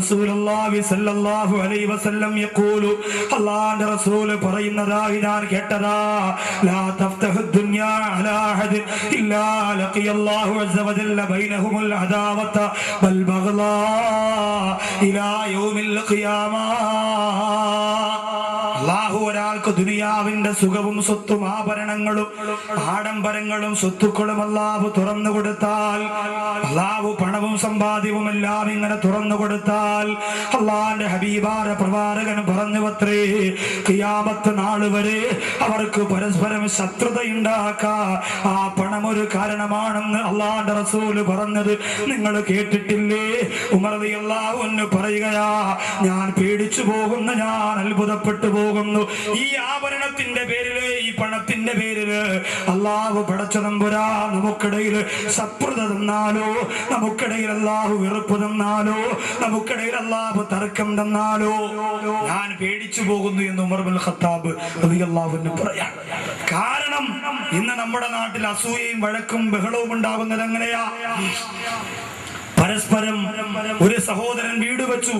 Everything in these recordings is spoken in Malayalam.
സ്വല്ലല്ലാഹു അലൈഹി വസല്ലം യഖൂലു അല്ലാഹുവിന്റെ റസൂൽ പറയുന്നതായി ഞാൻ കേട്ടതാ ലാ തഫ്തഹു ദുനിയാ അലാ അഹദ് ഇല്ലാ വജല്ല ബൈനഹുമുൽ അദാവത വൽ ബഗ്ളാ ഇലാ യൗമിൽ അള്ളാഹു ഒരാൾക്ക് ദുനിയാവിന്റെ സുഖവും സ്വത്തും ആഭരണങ്ങളും ആഡംബരങ്ങളും സ്വത്തുക്കളും അള്ളാഹു തുറന്നു കൊടുത്താൽ അള്ളാഹു പണവും സമ്പാദ്യവും എല്ലാം ഇങ്ങനെ തുറന്നു കൊടുത്താൽ അള്ളാന്റെ ഹബീബാര പ്രവാചകൻ പറഞ്ഞു പത്രേ കിയാമത്ത് നാൾ വരെ അവർക്ക് പരസ്പരം ശത്രുതയുണ്ടാക്കാ. ആ പണം ഒരു കാരണമാണെന്ന് അള്ളാന്റെ റസൂൽ പറഞ്ഞത് നിങ്ങൾ കേട്ടിട്ടില്ലേ? ഉമർ അള്ളാഹു പറയുകയാ ഞാൻ പേടിച്ചു പോകുന്നു ഞാൻ അത്ഭുതപ്പെട്ടു പോകുന്നു. ഈ ആഭരണത്തിന്റെ പേരിൽ ഈ പണത്തിന്റെ പേരിൽ അള്ളാഹു പടച്ച നമ്പുരാ നമുക്കിടയിൽ ശത്രുത തന്നാലോ? നമുക്കിടയിൽ അള്ളാഹു വെറുപ്പ് തന്നാലോ? നമുക്കിടയിൽ അള്ളാഹു തർക്കം തന്നാലോ? ഞാൻ പേടിച്ചു പോകുന്നു എന്ന് ഉമർ ബിൻ ഖത്താബ് അള്ളാഹുവിന് പറയാം കാരണം ഇന്ന് നമ്മുടെ നാട്ടിൽ അസൂയയും വഴക്കും ബഹളവും ഉണ്ടാകുന്നത് എങ്ങനെയാ? പരസ്പരം ഒരു സഹോദരൻ വീട് വെച്ചു.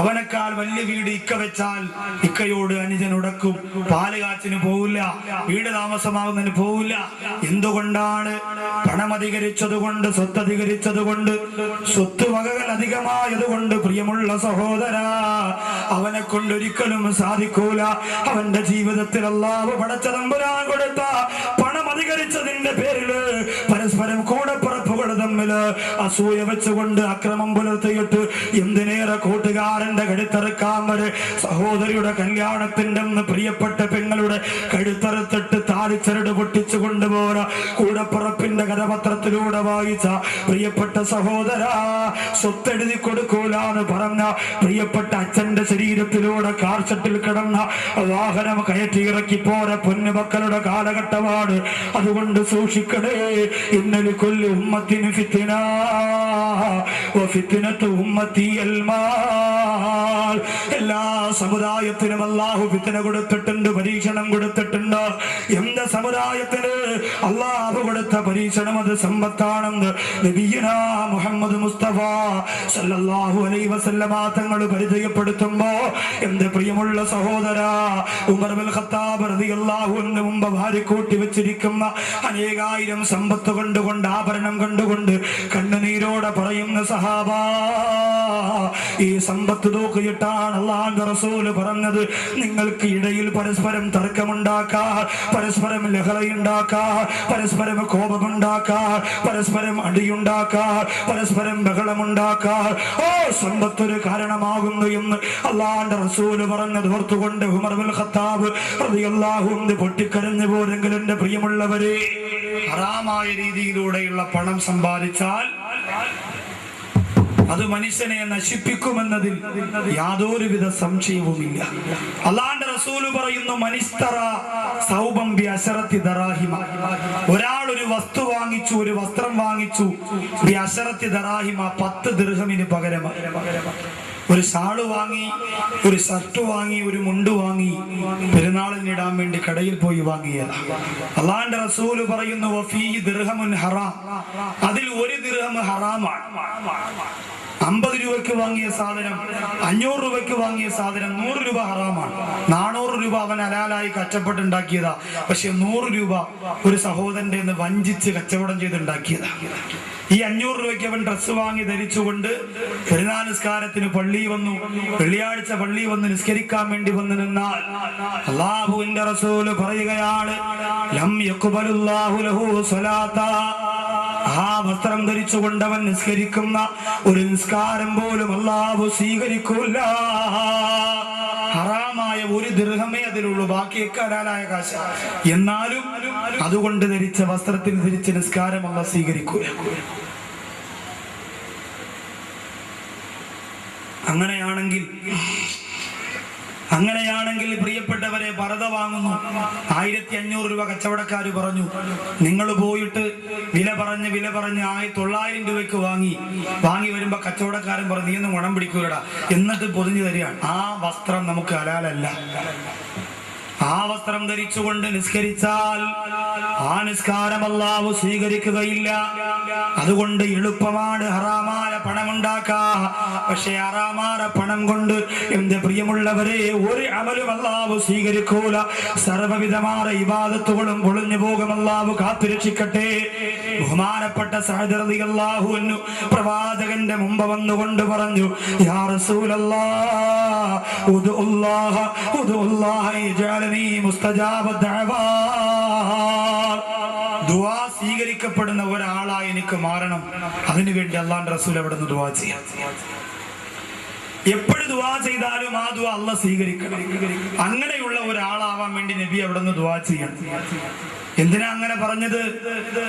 അവനേക്കാൾ വലിയ വീട് ഇക്ക വെച്ചാൽ ഇക്കയോട് അനുജൻ ഉടക്കും. പാൽ കാച്ചിന് പോവില്ല. വീട് താമസമാകുന്നതിന് പോവില്ല. എന്തുകൊണ്ടാണ് പണം അധികരിച്ചത് കൊണ്ട് സ്വത്ത് അധികരിച്ചത് കൊണ്ട് സ്വത്ത് വകകൾ അധികമായത് കൊണ്ട് പ്രിയമുള്ള സഹോദര അവനെ കൊണ്ട് ഒരിക്കലും സാധിക്കൂല. അവന്റെ ജീവിതത്തിൽ അല്ലാവ് പടച്ചതമ്പുരാൻ കൊടുത്ത പണം അധികരിച്ചതിന്റെ പേരിൽ പരസ്പരം കൂടെ കൂടപ്പിറപ്പുകൾ തമ്മിൽ അസൂയ വെച്ചുകൊണ്ട് അക്രമം പുലർത്തിയിട്ട് എന്തിനേറെ കൂട്ടുകാരന്റെ കഴുത്തറുക്കാൻ വരെ സഹോദരിയുടെ കല്യാണത്തിന്റെ പ്രിയപ്പെട്ട പെങ്ങളുടെ കഴുത്തറുത്തിട്ട് താലിച്ചരട് പൊട്ടിച്ചു കൊണ്ടുപോര കൂടപ്പുറപ്പിന്റെ കഥപത്രത്തിലൂടെ വായിച്ച പ്രിയപ്പെട്ട സഹോദര സ്വത്തെഴുതി കൊടുക്കൂലാന്ന് പറഞ്ഞ പ്രിയപ്പെട്ട അച്ഛന്റെ ശരീരത്തിലൂടെ കാർച്ചട്ടിൽ കിടന്ന വാഹനം കയറ്റി ഇറക്കി പോര പൊന്നുമക്കളുടെ കാലഘട്ടമാണ്. അതുകൊണ്ട് സൂക്ഷിക്കണേ ഇന്നലെ കൊല്ലു ഉമ്മത്തിന് Vitina എല്ലാ സമുദായത്തിനും അള്ളാഹു ഫിത്തിന കൊടുത്തിട്ടുണ്ട് പരീക്ഷണം കൊടുത്തിട്ടുണ്ട്. എന്റെ സമുദായത്തിന് അള്ളാഹു കൊടുത്ത പരീക്ഷണം അത് സമ്പത്താണെന്ന് മുഹമ്മദ് മുസ്തഫ സല്ലല്ലാഹു അലൈഹി വസല്ലമ തങ്ങൾ പരിചയപ്പെടുത്തുമ്പോ എന്റെ പ്രിയമുള്ള സഹോദര ഉമർ ബിൻ ഖത്താബ് റളിയല്ലാഹു അൻഹു വെച്ചിരിക്കുന്ന അനേകായിരം സമ്പത്ത് കൊണ്ടുകൊണ്ട് ആഭരണം കൊണ്ടുകൊണ്ട് കണ്ണുനീരോടെ പറയുന്ന സഹാബ ഈ സമ്പത്ത് നോക്കിയിട്ടാണ് അള്ളാഹുവിന്റെ റസൂൽ പറഞ്ഞത്. നിങ്ങൾക്ക് ഇടയിൽ പരസ്പരം തർക്കമുണ്ടാക്കാ പരസ്പരം ലഹളയുണ്ടാക്കാ പരസ്പരം കോപമുണ്ടാക്കാ പരസ്പരം അടിയുണ്ടാക്കാ പരസ്പരം ബഹളമുണ്ടാക്കാ. ഓ സമ്പത്തൊരു കാരണമാകുന്നു എന്ന് അള്ളാന്റെ റസൂൽ പറഞ്ഞത് ഓർത്തുകൊണ്ട് ഉമർ ബിൻ ഖത്താബ് പ്രതിയല്ലാഹുന്ന് പൊട്ടിക്കരഞ്ഞു പോരെങ്കിലും എന്റെ പ്രിയമുള്ളവരെ ഹറാമായ രീതിയിലൂടെയുള്ള പണം സമ്പാദിച്ചാൽ അത് മനുഷ്യനെ നശിപ്പിക്കുമെന്നതിൽ യാതൊരുവിധ സംശയവുമില്ല. അള്ളാന്റെ റസൂൽ പറയുന്നു മനിസ്തറ സൗബം അശറത്തി ദറാഹിമ. ഒരാൾ ഒരു വസ്തു വാങ്ങിച്ചു ഒരു വസ്ത്രം വാങ്ങിച്ചു അശറത്തി ദറാഹിമ പത്ത് ദീർഘമിന് പകരം ഒരു ഷാൾ വാങ്ങി ഒരു ഷർട്ട് വാങ്ങി ഒരു മുണ്ട് വാങ്ങി പെരുന്നാളിനിടാൻ വേണ്ടി കടയിൽ പോയി വാങ്ങിയതാ. അള്ളാന്റെ റസൂൽ പറയുന്നു ഹറാം. അതിൽ ഒരു ദിർഹം ഹറാമാണ്. അമ്പത് രൂപയ്ക്ക് വാങ്ങിയ സാധനം അഞ്ഞൂറ് രൂപയ്ക്ക് വാങ്ങിയ സാധനം നൂറ് രൂപ ഹറാമാണ്. നാനൂറ് രൂപ അവൻ അലാലായി കച്ചപ്പെട്ടുണ്ടാക്കിയതാ പക്ഷെ നൂറ് രൂപ ഒരു സഹോദരന്റെ നിന്ന് വഞ്ചിച്ച് കച്ചവടം ചെയ്തുണ്ടാക്കിയതാ. ഈ അഞ്ഞൂറ് രൂപയ്ക്ക് അവൻ ഡ്രസ്സ് വാങ്ങി ധരിച്ചുകൊണ്ട് പെരുനാനുസ്കാരത്തിന് പള്ളി വന്നു. വെള്ളിയാഴ്ച പള്ളി വന്ന് നിസ്കരിക്കാൻ വേണ്ടി വന്നു നിന്നാൽ അള്ളാഹുവിന്റെ റസൂൽ പറയുകയാണ് ലം യക്കുബലുല്ലാഹു ലഹു സ്വലാത്താ. ആ വസ്ത്രം ധരിച്ചുകൊണ്ട് അവൻ നിസ്കരിക്കുന്ന ഒരു നിസ്കാരം പോലും അള്ളാഹു സ്വീകരിക്കൂല. ഹറാമായ ഒരു ദീർഘമേ അതിലുള്ളൂ. ബാക്കിയൊക്കെ ഹലാലായ കാശ. എന്നാലും അതുകൊണ്ട് ധരിച്ച വസ്ത്രത്തിൽ ധരിച്ച നിസ്കാരം അല്ല സ്വീകരിക്കൂല. അങ്ങനെയാണെങ്കിൽ അങ്ങനെയാണെങ്കിൽ പ്രിയപ്പെട്ടവരെ ഭരത വാങ്ങുന്നു. ആയിരത്തി അഞ്ഞൂറ് രൂപ കച്ചവടക്കാർ പറഞ്ഞു നിങ്ങൾ പോയിട്ട് വില പറഞ്ഞ് വില പറഞ്ഞ് ആയി തൊള്ളായിരം രൂപയ്ക്ക് വാങ്ങി. വാങ്ങി വരുമ്പോൾ കച്ചവടക്കാരൻ പറഞ്ഞു നീ ഒന്നും ഗുണം പിടിക്കൂലടാ. എന്നിട്ട് പൊതിഞ്ഞു തരികയാണ് ആ വസ്ത്രം നമുക്ക് ഹലാലല്ല. ആ വസ്ത്രം ധരിച്ചുകൊണ്ട് നിസ്കരിച്ചാൽ ആ നിസ്കാരം അല്ലാഹു സ്വീകരിക്കുകയില്ല. അതുകൊണ്ട് എളുപ്പമാണ് ഹറാമായ പണമുണ്ടാക്കാ പക്ഷെ ഹറാമായ പണം കൊണ്ട് എന്റെ പ്രിയമുള്ളവരെ ഒരു അമലും അല്ലാഹു സ്വീകരിക്കൂല. സർവവിധമായ ഇബാദത്തുകളും പൊളിഞ്ഞു പോകും അല്ലാഹു കാത്തുരക്ഷിക്കട്ടെ. ബഹുമാനപ്പെട്ട സഹദർദി അല്ലാഹുവിനു പ്രവാചകന്റെ മുമ്പ് വന്നുകൊണ്ട് പറഞ്ഞു യാ റസൂലല്ലാ ഉദുല്ലാഹ ഉദുല്ലാഹ യജഅലനി മുസ്തജാബ ദഅവാ. സ്വീകരിക്കപ്പെടുന്ന ഒരാളായി എനിക്ക് മാറണം. അതിനുവേണ്ടി അള്ളാന്റെ റസൂൽ അവിടെ നിന്ന് ദുവാ ചെയ്യാം. എപ്പോഴും ദുവാ ചെയ്താലും ആ ദുവാ അല്ല സ്വീകരിക്കണം. അങ്ങനെയുള്ള ഒരാളാവാൻ വേണ്ടി നബി അവിടെ നിന്ന് ദുവാ ചെയ്യണം. എന്തിനാ അങ്ങനെ പറഞ്ഞത്?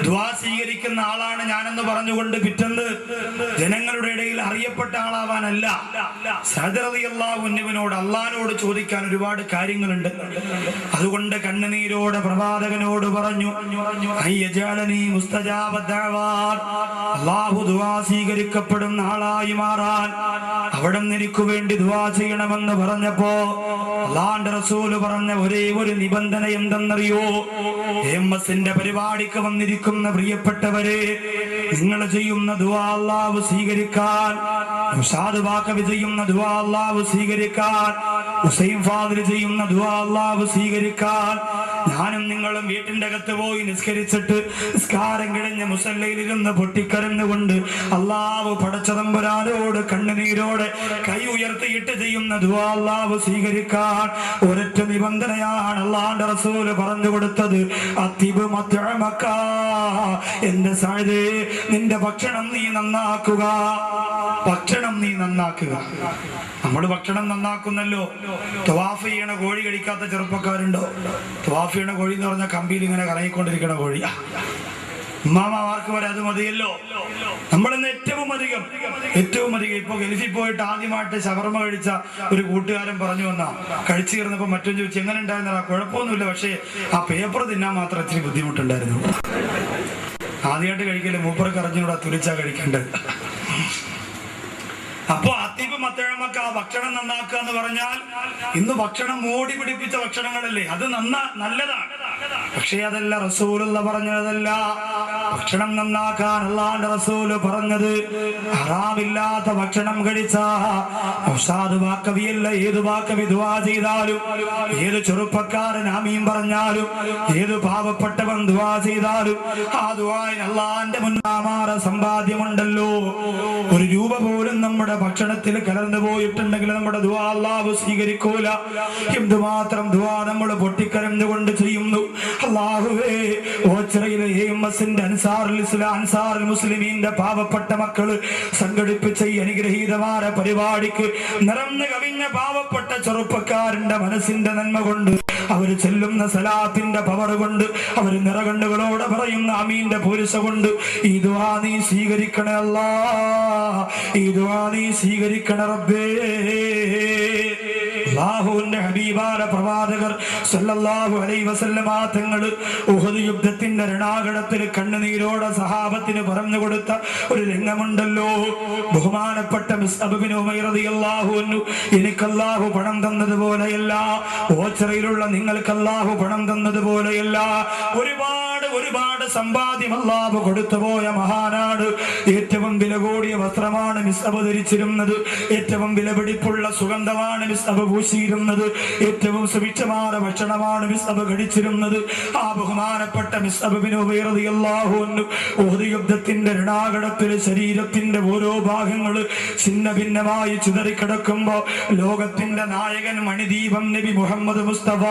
ദുആ സ്വീകരിക്കുന്ന ആളാണ് ഞാനെന്ന് പറഞ്ഞുകൊണ്ട് പിറ്റെന്ന് ജനങ്ങളുടെ ഇടയിൽ അറിയപ്പെട്ട ആളാവാനല്ല. സഹദറിയല്ലാവുന്നവനോട് അള്ളഹാനോട് ചോദിക്കാൻ ഒരുപാട് കാര്യങ്ങളുണ്ട്. അതുകൊണ്ട് കണ്ണുനീരോടെ പ്രവാചകനോട് പറഞ്ഞു. അള്ളാഹു ദുആ സ്വീകരിക്കപ്പെടുന്ന ആളായി മാറാൻ. അവിടെ എനിക്ക് വേണ്ടി ദുആ ചെയ്യണമെന്ന് പറഞ്ഞപ്പോ അള്ളാന്റെ റസൂൽ പറഞ്ഞ ഒരേ ഒരു നിബന്ധന എന്തെന്നറിയോ? എം എസിന്റെ പരിപാടിക്ക് വന്നിരിക്കുന്ന പ്രിയപ്പെട്ടവരെ നിങ്ങൾ ചെയ്യുന്ന ദുആ അള്ളാഹു സ്വീകരിക്കാൻ വാക്കവി ചെയ്യുന്ന ദുആ അല്ലാവ് സ്വീകരിക്കാൻ ഹുസൈൻ ഫാദർ ചെയ്യുന്ന ദുആ അള്ളാഹു സ്വീകരിക്കാൻ ഞാനും നിങ്ങളും വീട്ടിന്റെ അകത്ത് പോയി നിസ്കരിച്ചിട്ട് നിസ്കാരം കിഴഞ്ഞ മുസല്ലയിലിരുന്ന് പൊട്ടിക്കരഞ്ഞുകൊണ്ട് അള്ളാവ് പടച്ചതമ്പുരാനോട് കണ്ണുനീരോടെ കൈ ഉയർത്തിയിട്ട് ചെയ്യുന്ന ദുആ അള്ളാഹു സ്വീകരിക്കാൻ ഒരൊറ്റ നിബന്ധനയാണ് അള്ളാന്റെ റസൂൽ പറഞ്ഞു കൊടുത്തത്. അതിബ് മത്തഴമക്ക എന്റെ സാഴേ നിന്റെ ഭക്ഷണം നീ നന്നാക്കുക. ഭക്ഷണം നീ നന്നാക്കുക. നമ്മൾ ഭക്ഷണം നന്നാക്കുന്നല്ലോ. തവാഫ് ചെയ്യണ കോഴി കഴിക്കാത്ത ചെറുപ്പക്കാരുണ്ടോ? തവാഫ് ചെയ്യണ കോഴി എന്ന് പറഞ്ഞാൽ കമ്പിയിൽ ഇങ്ങനെ കറങ്ങിക്കൊണ്ടിരിക്കണ കോഴിയാ ഉമ്മാമാർക്ക് വരെ അത് മതിയല്ലോ? നമ്മളിന്ന് ഏറ്റവും അധികം ഏറ്റവും അധികം ഇപ്പൊ ഗൾഫിൽ പോയിട്ട് ആദ്യമായിട്ട് ശവർമ്മ കഴിച്ച ഒരു കൂട്ടുകാരൻ പറഞ്ഞു വന്ന കഴിച്ചു കയറുന്നപ്പോ മറ്റും ചോദിച്ചു എങ്ങനെ ഉണ്ടായിരുന്നില്ല കുഴപ്പമൊന്നുമില്ല പക്ഷേ ആ പേപ്പർ തിന്നാൻ മാത്രം ഇച്ചിരി ബുദ്ധിമുട്ടുണ്ടായിരുന്നു. ആദ്യമായിട്ട് കഴിക്കല്ലേ മൂപ്പർക്ക് അറിഞ്ഞൂടാ തുലിച്ചാ കഴിക്കേണ്ടത്. അപ്പോ അത്തിപ്പ് മത്തഴമക്ക ആ ഭക്ഷണം നന്നാക്കുക എന്ന് പറഞ്ഞാൽ ഇന്ന് ഭക്ഷണം മോടി പിടിപ്പിച്ച ഭക്ഷണങ്ങളല്ലേ? അത് നന്നാ നല്ലതാണ്. പക്ഷേ അതല്ല റസൂലുള്ള പറഞ്ഞതല്ല. ഭക്ഷണം നന്നാക്കാൻ അള്ളാന്റെ റസൂൽ പറഞ്ഞത്. ഹറാമില്ലാത്ത ഭക്ഷണം കഴിച്ചാ വാക്കവിയല്ല ഏത് വാക്കവി ദുവാ ചെയ്താലും ഏത് ചെറുപ്പക്കാരൻ ആമീം പറഞ്ഞാലും ഏത് പാവപ്പെട്ടവൻ ദുവാ ചെയ്താലും ആ ദുവാൻ അള്ളാന്റെ മുന്നാമാറ സമ്പാദ്യമുണ്ടല്ലോ. ഒരു രൂപ പോലും നമ്മുടെ ഭക്ഷണത്തിൽ കലർന്നു പോയിട്ടുണ്ടെങ്കിൽ നമ്മുടെ ദുവാ അള്ളാഹു സ്വീകരിക്കൂല. എന്തുമാത്രം ദുവാ നമ്മൾ പൊട്ടിക്കരഞ്ഞുകൊണ്ട് ചെയ്യുന്നു? അള്ളാഹുവേ ഓച്ചിറയിലെ എ എം എസിന്റെ അൻസാറുൽ ഇസ്ലാം അൻസാറുൽ മുസ്ലിമീന്റെ പാവപ്പെട്ട മക്കൾ സംഘടിപ്പിച്ച ഈ അനുഗ്രഹീതമായ പരിപാടിക്ക് നിറഞ്ഞു കവിഞ്ഞ പാവപ്പെട്ട ചെറുപ്പക്കാരന്റെ മനസ്സിന്റെ നന്മ കൊണ്ട് അവർ ചെല്ലുന്ന സലാത്തിന്റെ പവർ കൊണ്ട് അവർ നിറകണ്ണുകളോടെ പറയുന്ന അമീന്റെ പുരുഷ കൊണ്ട് ദുആ നീ സ്വീകരിക്കണേ അല്ലാ ദുആ നീ സ്വീകരിക്കണ റബ്ബേ. അല്ലാഹുവിന്റെ ഹബീബാന പ്രവാചകർ സല്ലല്ലാഹു അലൈഹി വസല്ലമ തങ്ങൾ ഉഹദ് യുദ്ധത്തിന്റെ രണാകടത്തിൽ കണ്ണുനീരോടെ സഹാബത്തിന് പറഞ്ഞു കൊടുത്ത ഒരു രംഗമുണ്ടല്ലോ. ബഹുമാനപ്പെട്ട എനിക്ക് അല്ലാഹു പണം തന്നതുപോലെയല്ല. ഓച്ചറയിലുള്ള നിങ്ങൾക്ക് അല്ലാഹു പണം തന്നതുപോലെയല്ല. ഒരുപാട് ഒരുപാട് സമ്പാദ്യം അല്ലാഹു കൊടുത്തുപോയ മഹാനാണ് ഏറ്റവും വില കൂടിയ വസ്ത്രമാണ് മിസ്അബ് ധരിച്ചിരുന്നത്. ഏറ്റവും വിലപിടിപ്പുള്ള സുഗന്ധമാണ് മിസ്അബ് പൂശിയിരുന്നത്. ഏറ്റവും സുഭിക്ഷമായ ഭക്ഷണമാണ് മിസ്അബ് കഴിച്ചിരുന്നത്. ആ ബഹുമാനപ്പെട്ട മിസ്അബ് ബിൻ ഉമൈർ റളിയല്ലാഹു അൻഹു യുദ്ധത്തിന്റെ രണാകടത്തിൽ ശരീരത്തിന്റെ ഓരോ ഭാഗങ്ങൾ ഛിന്ന ഭിന്നമായി ചിതറിക്കിടക്കുമ്പോ ലോകത്തിന്റെ നായകൻ മണിദീപം നബി മുഹമ്മദ് മുസ്തഫ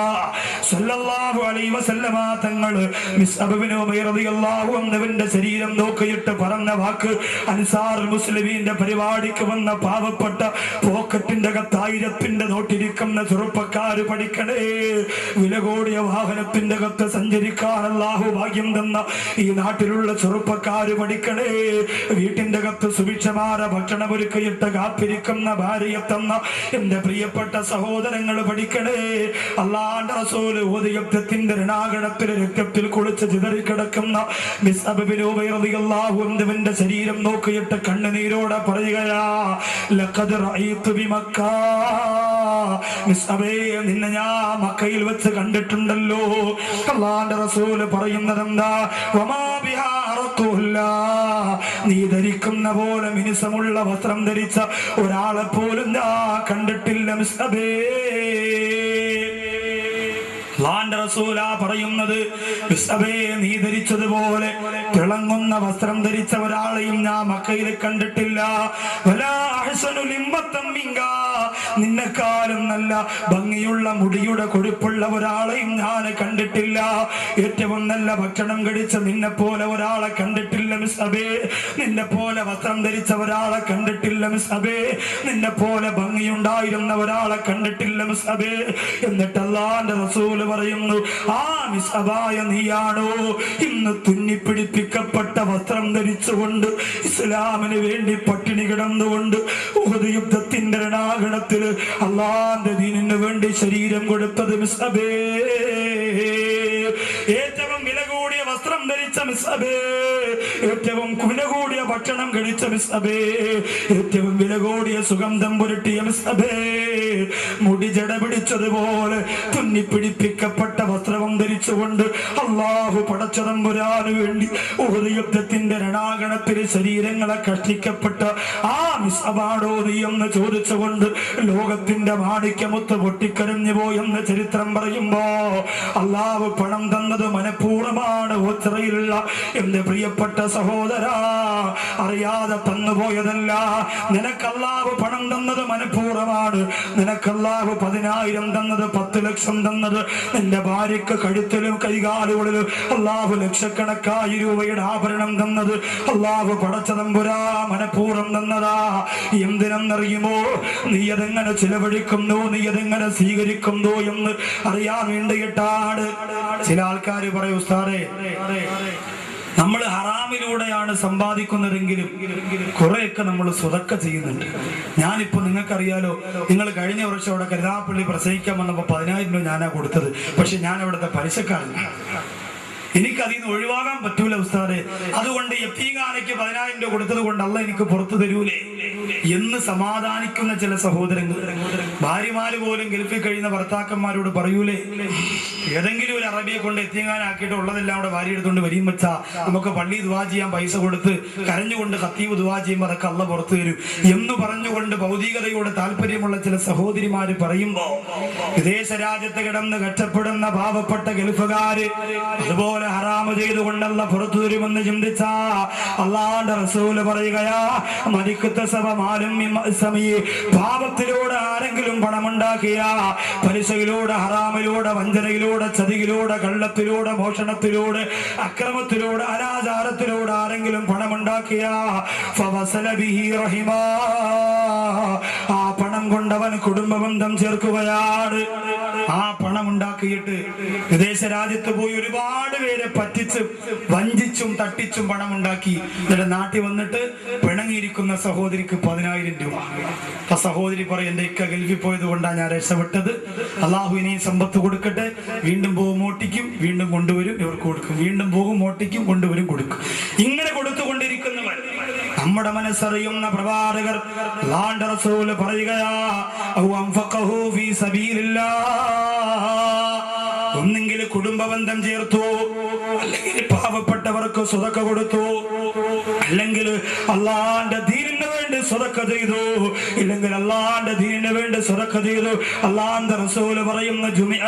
സല്ലല്ലാഹു അലൈഹി വസല്ലമ തങ്ങൾ മിസ്അബ് അൻഹുവിന്റെ ശരീരം നോക്കിയിട്ട് പറഞ്ഞ വാക്ക് അൻസാർ മുസ്ലിമീന്റെ പരിപാടിക്ക് വന്ന പാവപ്പെട്ട പോക്കറ്റിന്റെ അകത്തായിരത്തിന്റെ നോട്ടിരിക്കുന്ന ചെറുപ്പക്കാര് പഠിക്കണേ. വില കൂടിയ വാഹനത്തിന്റെ കത്ത് സഞ്ചരിക്കാൻ അല്ലാഹു ഭാഗ്യം തന്ന ഈ നാട്ടിലുള്ള ചെറുപ്പക്കാര് പഠിക്കണേ. വീട്ടിന്റെ കത്ത് സുഭിക്ഷമാര ഭക്ഷണമൊരുക്കിയിട്ട് കാത്തിരിക്കുന്ന ഭാര്യയെ തന്ന എന്റെ പ്രിയപ്പെട്ട സഹോദരങ്ങൾ പഠിക്കണേ. അള്ളാന്റെ റസൂൽ ഉദയത്തിന്റെ രണാകടത്തിൽ രക്തത്തിൽ കുളിച്ച് ചിതറിക്കിടക്കുന്ന മിസ് അബിബിന്റെ ശരീരം നോക്കിയിട്ട് കണ്ണുനീരോടെ പറയുകയാ ലഖദ് റഅയ്തു ബിമക്ക. മിസ്അബേ നിന്നെ ഞാൻ മക്കയിൽ വെച്ച് കണ്ടിട്ടുണ്ടല്ലോ. അള്ളാന്റെ റസൂൽ പറയുന്നത് എന്താ നീ ധരിക്കുന്ന പോലെ മിനുസമുള്ള വസ്ത്രം ധരിച്ച ഒരാളെ പോലും കണ്ടിട്ടില്ല മിസ്അബേ. അള്ളാന്റെ റസൂല പറയുന്നത് "ബിസ്അബേ, നീ ധരിച്ചതുപോലെ തിളങ്ങുന്ന വസ്ത്രം ധരിച്ച ഒരാളെയും ഞാൻ മക്കയിൽ കണ്ടിട്ടില്ല വലാ അഹ്സനു ലിംബത്തം മിങ്ക. നിന്നെക്കാളും നല്ല ഭംഗിയുള്ള മുടിയുടെ കൊഴുപ്പുള്ള ഒരാളെയും ഞാൻ കണ്ടിട്ടില്ല. ഏറ്റവും നല്ല ഭക്ഷണം കഴിച്ച നിന്നെ പോലെ ഒരാളെ കണ്ടിട്ടില്ല മിസ് അബേ നിന്നെ പോലെ വസ്ത്രം ധരിച്ച ഒരാളെ കണ്ടിട്ടില്ല മിസ് അബേ നിന്നെ പോലെ ഭംഗിയുണ്ടായിരുന്ന ഒരാളെ കണ്ടിട്ടില്ല മിസ് അബേ എന്നിട്ട് അല്ലാന്റെ റസൂൽ പറയുന്നു ആ മിസ് അബായ നീയാണോ? ഇന്ന് തുന്നിപ്പിടിപ്പിക്കപ്പെട്ട വസ്ത്രം ധരിച്ചുകൊണ്ട് ഇസ്ലാമിന് വേണ്ടി പട്ടിണി കിടന്നുകൊണ്ട് യുദ്ധത്തിന്റെ രണാകണത്തിൽ അള്ളാന്റെ ദീനിന് വേണ്ടി ശരീരം കൊടുത്തത് മിസ് അബേ. ഏറ്റവും വില കൂടിയ വസ്ത്രം ധരിച്ച മിസ്അബേ ഏറ്റവും വില കൂടിയ ഭക്ഷണം കഴിച്ച മിസ്അബേ ഏറ്റവും വില കൂടിയ സുഗന്ധം പുരട്ടിയ മിസ്അബേ മുടി ജട പിടിച്ചതുപോലെ തുന്നിപ്പിടിപ്പിക്കപ്പെട്ട വസ്ത്രം ധരിച്ചുകൊണ്ട് അള്ളാഹു പടച്ചതമ്പുരാന് വേണ്ടി ഒരു യുദ്ധത്തിന്റെ രണാകണത്തിൽ ശരീരങ്ങളെ കഷ്ടിക്കപ്പെട്ട ആ മിസ്അബാടോ നീ എന്ന് ചോദിച്ചുകൊണ്ട് ലോകത്തിന്റെ മാണിക്യമൊത്ത് പൊട്ടിക്കരഞ്ഞു പോയെന്ന് ചരിത്രം പറയുമ്പോ അള്ളാഹു പണം തന്നത് മനഃപൂർവമാണ് ഓച്ചിറയിലുള്ള എന്റെ പ്രിയപ്പെട്ട സഹോദര. അറിയാതെ തന്നുപോയതല്ല. നിനക്കല്ലാവ് പണം തന്നത് മനഃപൂർവമാണ്. നിനക്കല്ലാവ് പതിനായിരം തന്നത് പത്ത് ലക്ഷം തന്നത്. നിന്റെ ഭാര്യക്ക് കഴുത്തിലും കൈകാലുകളിലും അള്ളാഹു ലക്ഷക്കണക്കായി രൂപയുടെ ആഭരണം തന്നത്. അള്ളാഹു പടച്ചതമ്പുരാ മനഃപൂർവം തന്നതാ. എന്തിനെന്നറിയുമോ? നീ അതെങ്ങനെ ചിലവഴിക്കുന്നു? നീ അതെങ്ങനെ സ്വീകരിക്കുന്നു എന്ന് അറിയാൻ വേണ്ടിയിട്ടാണ്. ചില ആൾക്കാർ പറയും ഉസ്താദേ നമ്മൾ ഹറാമിലൂടെയാണ് സമ്പാദിക്കുന്നതെങ്കിലും കുറെയൊക്കെ നമ്മൾ സ്വതക്ക ചെയ്യുന്നുണ്ട്. ഞാനിപ്പോൾ നിങ്ങൾക്കറിയാലോ നിങ്ങൾ കഴിഞ്ഞ വർഷം അവിടെ കരുതാപ്പള്ളി പ്രസംഗിക്കാൻ വന്നപ്പോൾ പതിനായിരം രൂപ ഞാനാ കൊടുത്തത്. പക്ഷെ ഞാൻ അവിടുത്തെ പലിശക്കാരനാണ്. എനിക്ക് അതിൽ നിന്ന് ഒഴിവാകാൻ പറ്റൂല ഉസ്താദെ. അതുകൊണ്ട് എത്തീങ്ങാനയ്ക്ക് പതിനായിരം രൂപ കൊടുത്തത് കൊണ്ട് അല്ല എനിക്ക് പുറത്തു തരൂലേ? എന്ന് സമാധാനിക്കുന്ന ചില സഹോദരങ്ങൾ. ഭാര്യമാര് പോലും ഗൾഫിൽ കഴിയുന്ന ഭർത്താക്കന്മാരോട് പറയൂലേ? ഏതെങ്കിലും ഒരു അറബിയെ കൊണ്ട് എത്തിയങ്ങാനാക്കിയിട്ട് ഉള്ളതെല്ലാം അവിടെ ഭാര്യ എടുത്തുകൊണ്ട് വരിയും വെച്ചാ നമുക്ക് പള്ളി ദുവാ ചെയ്യാൻ പൈസ കൊടുത്ത് കരഞ്ഞുകൊണ്ട് കത്തീവ് ദുവാ ചെയ്യുമ്പോൾ അതൊക്കെ അല്ല പുറത്തു തരും. എന്ന് പറഞ്ഞുകൊണ്ട് ഭൗതികതയോട് താല്പര്യമുള്ള ചില സഹോദരിമാര് പറയുമ്പോ വിദേശ രാജ്യത്ത് കിടന്ന് കഷ്ടപ്പെടുന്ന പാവപ്പെട്ട ഗൾഫുകാര് അതുപോലെ ഹറാമ് ചെയ്തുകൊണ്ടല്ല പുറത്തു തരുമെന്ന് ചിന്തിച്ച അള്ളാന്റെ റസൂൽ പറയുകയാ മരിക്കുത്ത സഭ മാലും പാപത്തിലൂടെ ആരെങ്കിലും പണമുണ്ടാക്കിയ പലിശയിലൂടെ ഹറാമിലൂടെ വഞ്ചനയിലൂടെ ചതിയിലൂടെ കള്ളത്തിലൂടെ മോഷണത്തിലൂടെ അക്രമത്തിലൂടെ അനാചാരത്തിലൂടെ ആരെങ്കിലും പണമുണ്ടാക്കിയ. ആ പണം കൊണ്ടവൻ കുടുംബബന്ധം ചേർക്കുകയാണ്. ആ പണം ഉണ്ടാക്കിയിട്ട് വിദേശ രാജ്യത്ത് പോയി ഒരുപാട് പേരെ പറ്റിച്ചും വഞ്ചിച്ചും തട്ടിച്ചും പണം ഉണ്ടാക്കി എന്നിട്ട് നാട്ടിൽ വന്നിട്ട് പിണങ്ങിയിരിക്കുന്ന സഹോദരിക്ക് പതിനായിരം രൂപ. ആ സഹോദരി പറയും എന്റെ ഇക്ക ഗൾഫിൽ പോയത് കൊണ്ടാണ് ഞാൻ രക്ഷപ്പെട്ടത്. അള്ളാഹു ഇനി സമ്പത്ത് കൊടുക്കട്ടെ. വീണ്ടും പോകും മോട്ടിക്കും. വീണ്ടും കൊണ്ടുവരും ഇവർക്ക് കൊടുക്കും. വീണ്ടും പോകും മോട്ടിക്കും കൊണ്ടുവരും കൊടുക്കും. ഇങ്ങനെ കൊടുത്തുകൊണ്ടിരിക്കുന്നവർ നമ്മുടെ മനസ്സറിയുന്ന പ്രവാചകർ അല്ലാഹുവിന്റെ റസൂൽ പറയുകയാ ഒന്നെങ്കിൽ കുടുംബബന്ധം ചേർത്തു അല്ലെങ്കിൽ പാവപ്പെട്ടവർക്ക് സ്വതക്ക കൊടുത്തു അല്ലെങ്കിൽ അള്ളാന്റെ ദീനിന് വേണ്ടി സ്വതക്ക ചെയ്തു ഇല്ലെങ്കിൽ അള്ളാന്റെ ദീനിന് വേണ്ടി സ്വതക്ക ചെയ്തു. അള്ളാന്റെ റസൂൽ പറയുന്ന ജുമിഅ